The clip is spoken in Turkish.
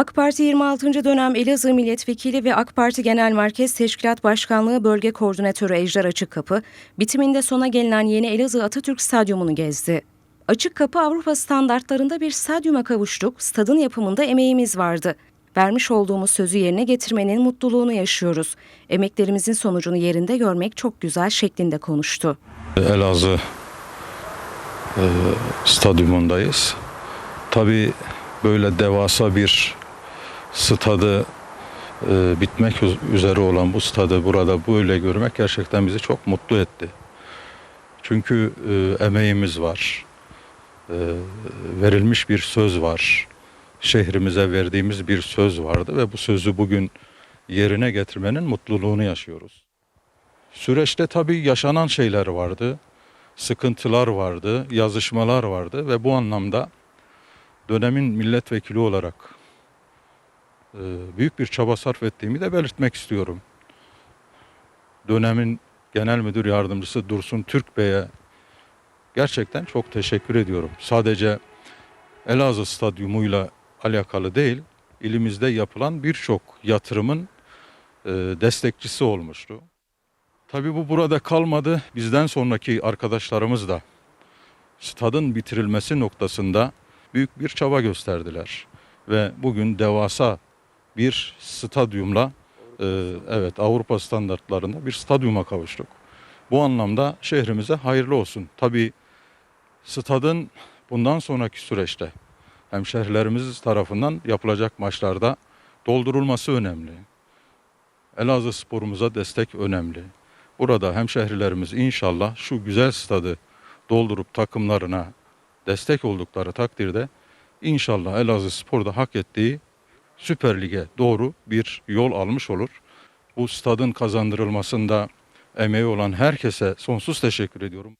AK Parti 26. dönem Elazığ Milletvekili ve AK Parti Genel Merkez Teşkilat Başkanlığı Bölge Koordinatörü Ejder Açıkkapı, bitiminde sona gelinen yeni Elazığ Atatürk Stadyumunu gezdi. Açıkkapı Avrupa standartlarında bir stadyuma kavuştuk, stadın yapımında emeğimiz vardı. Vermiş olduğumuz sözü yerine getirmenin mutluluğunu yaşıyoruz. Emeklerimizin sonucunu yerinde görmek çok güzel şeklinde konuştu. Elazığ e, stadyumundayız. Tabii böyle devasa bir stadı e, bitmek üz- üzere olan bu stadı burada böyle görmek gerçekten bizi çok mutlu etti. Çünkü e, emeğimiz var. E, verilmiş bir söz var. Şehrimize verdiğimiz bir söz vardı ve bu sözü bugün yerine getirmenin mutluluğunu yaşıyoruz. Süreçte tabii yaşanan şeyler vardı. Sıkıntılar vardı, yazışmalar vardı ve bu anlamda dönemin milletvekili olarak büyük bir çaba sarf ettiğimi de belirtmek istiyorum. Dönemin genel müdür yardımcısı Dursun Türk Bey'e gerçekten çok teşekkür ediyorum. Sadece Elazığ Stadyumuyla alakalı değil, ilimizde yapılan birçok yatırımın e, destekçisi olmuştu. Tabii bu burada kalmadı. Bizden sonraki arkadaşlarımız da stadın bitirilmesi noktasında büyük bir çaba gösterdiler. Ve bugün devasa bir stadyumla e, evet Avrupa standartlarında bir stadyuma kavuştuk. Bu anlamda şehrimize hayırlı olsun. Tabii stadın bundan sonraki süreçte hemşehrilerimiz tarafından yapılacak maçlarda doldurulması önemli. Elazığ sporumuza destek önemli. Burada hemşehrilerimiz inşallah şu güzel stadı doldurup takımlarına destek oldukları takdirde inşallah Elazığ Spor'da hak ettiği Süper Lig'e doğru bir yol almış olur. Bu stadın kazandırılmasında emeği olan herkese sonsuz teşekkür ediyorum.